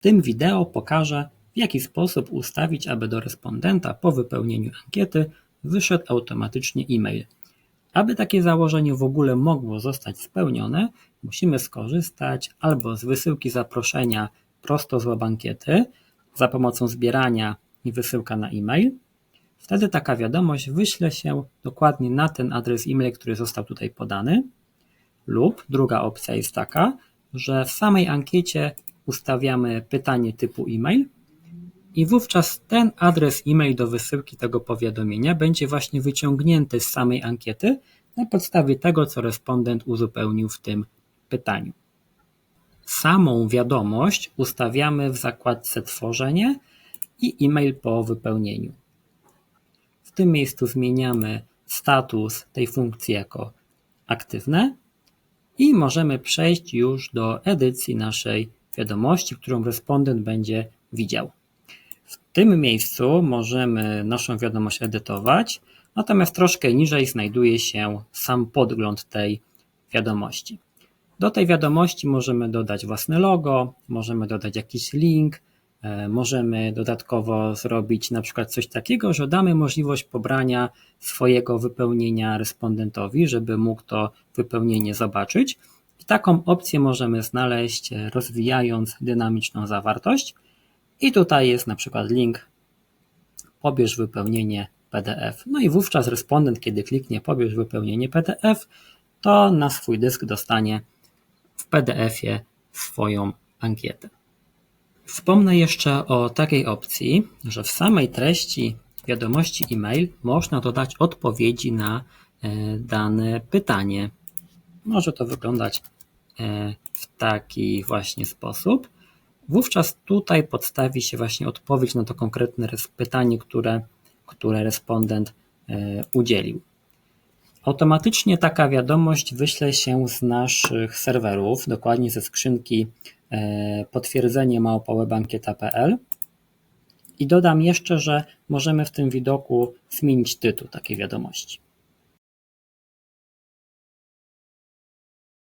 Tym wideo pokażę, w jaki sposób ustawić, aby do respondenta po wypełnieniu ankiety wyszedł automatycznie e-mail. Aby takie założenie w ogóle mogło zostać spełnione, musimy skorzystać albo z wysyłki zaproszenia prosto z web ankiety za pomocą zbierania i wysyłka na e-mail. Wtedy taka wiadomość wyśle się dokładnie na ten adres e-mail, który został tutaj podany. Lub druga opcja jest taka, że w samej ankiecie ustawiamy pytanie typu e-mail i wówczas ten adres e-mail do wysyłki tego powiadomienia będzie właśnie wyciągnięty z samej ankiety na podstawie tego, co respondent uzupełnił w tym pytaniu. Samą wiadomość ustawiamy w zakładce Tworzenie i e-mail po wypełnieniu. W tym miejscu zmieniamy status tej funkcji jako aktywne i możemy przejść już do edycji naszej wiadomości, którą respondent będzie widział. W tym miejscu możemy naszą wiadomość edytować, natomiast troszkę niżej znajduje się sam podgląd tej wiadomości. Do tej wiadomości możemy dodać własne logo, możemy dodać jakiś link, e, możemy dodatkowo zrobić na przykład coś takiego, że damy możliwość pobrania swojego wypełnienia respondentowi, żeby mógł to wypełnienie zobaczyć. I taką opcję możemy znaleźć e, rozwijając dynamiczną zawartość. I tutaj jest na przykład link pobierz wypełnienie PDF. No i wówczas respondent, kiedy kliknie pobierz wypełnienie PDF, to na swój dysk dostanie w PDF-ie swoją ankietę. Wspomnę jeszcze o takiej opcji, że w samej treści wiadomości e-mail można dodać odpowiedzi na e, dane pytanie. Może to wyglądać e, w taki właśnie sposób. Wówczas tutaj podstawi się właśnie odpowiedź na to konkretne pytanie, które, które respondent e, udzielił. Automatycznie taka wiadomość wyśle się z naszych serwerów, dokładnie ze skrzynki e, potwierdzenie małpowebankieta.pl i dodam jeszcze, że możemy w tym widoku zmienić tytuł takiej wiadomości.